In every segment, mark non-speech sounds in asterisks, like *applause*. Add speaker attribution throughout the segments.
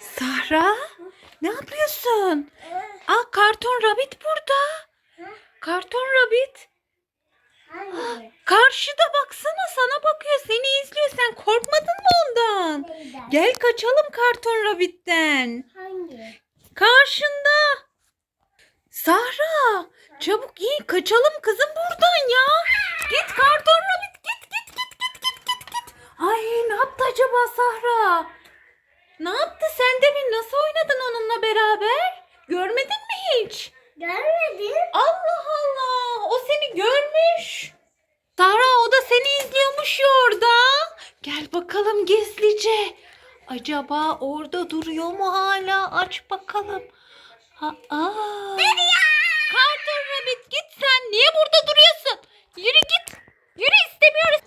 Speaker 1: Sahra ne yapıyorsun? Aa karton rabbit burada. Karton rabbit.
Speaker 2: Hangi?
Speaker 1: Karşıda baksana sana bakıyor seni izliyor sen korkmadın mı ondan? Gel kaçalım karton rabbitten.
Speaker 2: Hangi?
Speaker 1: Karşında. Sahra çabuk in kaçalım kızım buradan ya. Hiç?
Speaker 2: Görmedin.
Speaker 1: Allah Allah o seni görmüş. Sahra o da seni izliyormuş ya orada. Gel bakalım gizlice. Acaba orada duruyor mu hala? Aç bakalım. Ha, aa. Karton Rabbit git sen. Niye burada duruyorsun? Yürü git. Yürü istemiyoruz.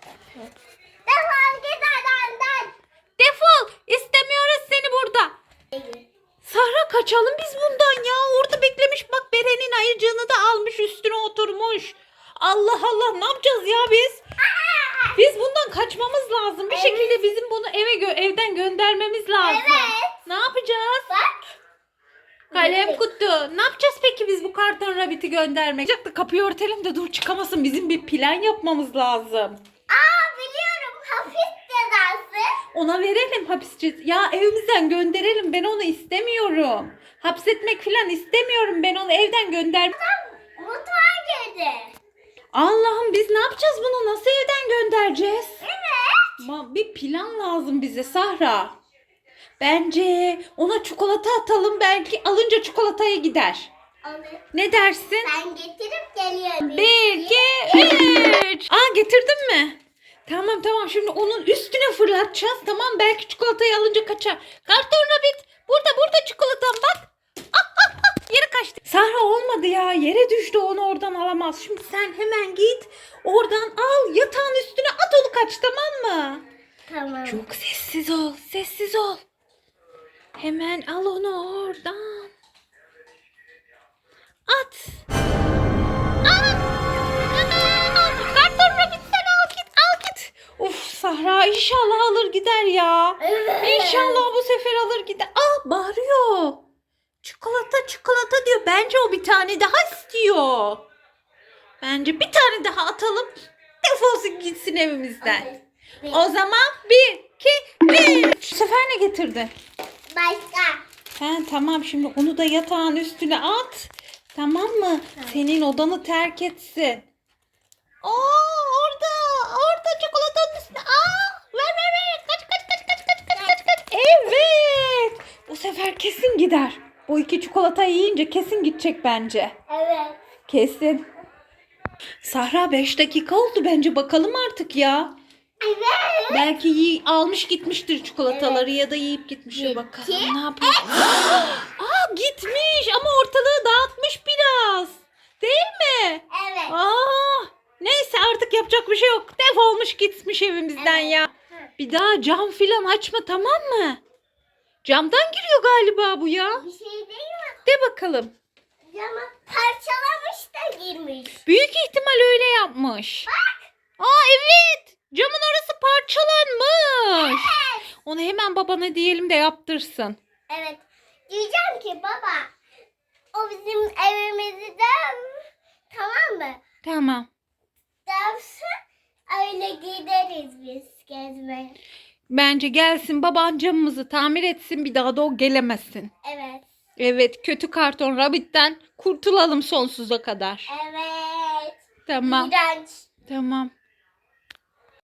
Speaker 2: Defol git adamdan.
Speaker 1: Defol. İstemiyoruz seni burada. Sahra kaçalım biz bundan ya. Beren'in ayıcığını da almış üstüne oturmuş. Allah Allah ne yapacağız ya biz? Biz bundan kaçmamız lazım. Bir
Speaker 2: Evet.
Speaker 1: şekilde bizim bunu eve gö- evden göndermemiz lazım.
Speaker 2: Evet.
Speaker 1: Ne yapacağız?
Speaker 2: Bak.
Speaker 1: Kalem kutu. Ne yapacağız peki biz bu karton rabbiti göndermek? Sıcakta kapıyı örtelim de dur çıkamasın. Bizim bir plan yapmamız lazım.
Speaker 2: Aa biliyorum hapis cezası.
Speaker 1: Ona verelim hapis cez- Ya evimizden gönderelim. Ben onu istemiyorum. Hapsetmek falan istemiyorum. Ben onu evden gönder.
Speaker 2: Mutfağa girdi.
Speaker 1: Allah'ım biz ne yapacağız bunu? Nasıl evden göndereceğiz?
Speaker 2: Evet.
Speaker 1: Ma- bir plan lazım bize Sahra. Bence ona çikolata atalım. Belki alınca çikolataya gider.
Speaker 2: Alır.
Speaker 1: Ne dersin?
Speaker 2: Ben getirip geliyorum.
Speaker 1: Bir, iki, üç. Aa getirdin mi? Tamam tamam şimdi onun üstüne fırlatacağız. Tamam belki çikolatayı alınca kaçar. Karton rabbit burada burada çikolatam bak. Yere kaçtı. Sahra olmadı ya yere düştü onu oradan alamaz. Şimdi sen hemen git oradan al yatağın üstüne at onu kaç tamam mı?
Speaker 2: Tamam.
Speaker 1: Çok sessiz ol sessiz ol. Hemen al onu oradan. At. Sahra inşallah alır gider ya.
Speaker 2: Evet.
Speaker 1: İnşallah bu sefer alır gider. Aa bağırıyor. Çikolata çikolata diyor. Bence o bir tane daha istiyor. Bence bir tane daha atalım. Defolsun gitsin evimizden.
Speaker 2: Bir-
Speaker 1: O zaman bir, iki, üç. Bu sefer ne getirdin?
Speaker 2: Başka.
Speaker 1: Ha, tamam şimdi onu da yatağın üstüne at. Tamam mı? Senin odanı terk etsin. Aa orada. Orada çikolatanın üstüne. Aa ver ver ver. Kaç kaç kaç kaç kaç kaç kaç kaç. Evet. Bu sefer kesin gider. O iki çikolatayı yiyince kesin gidecek bence.
Speaker 2: Evet.
Speaker 1: Kesin. Sahra 5 dakika oldu bence bakalım artık ya.
Speaker 2: Evet.
Speaker 1: Belki yi- almış gitmiştir çikolataları ya da yiyip gitmiştir bakalım. Ne yapıyor? *gasps* Aa gitmiş ama ortalığı dağıtmış biraz. Değil mi?
Speaker 2: Evet.
Speaker 1: Aa neyse artık yapacak bir şey yok. Defolmuş gitmiş evimizden ya. Bir daha cam filan açma tamam mı? Camdan giriyor galiba bu ya.
Speaker 2: Bir şey değil mi?
Speaker 1: De bakalım.
Speaker 2: Camı parçalamış da girmiş.
Speaker 1: Büyük ihtimal öyle yapmış. Aa evet. Camın orası parçalanmış. Onu hemen babana diyelim de yaptırsın.
Speaker 2: Evet. Diyeceğim ki baba o bizim evimizi de tamam mı?
Speaker 1: Tamam.
Speaker 2: Dövsün öyle gideriz biz gezmeye.
Speaker 1: Bence gelsin baban camımızı tamir etsin bir daha da o gelemesin.
Speaker 2: Evet.
Speaker 1: Evet kötü karton rabbitten kurtulalım sonsuza kadar.
Speaker 2: Evet.
Speaker 1: Tamam
Speaker 2: İğrenç.
Speaker 1: tamam.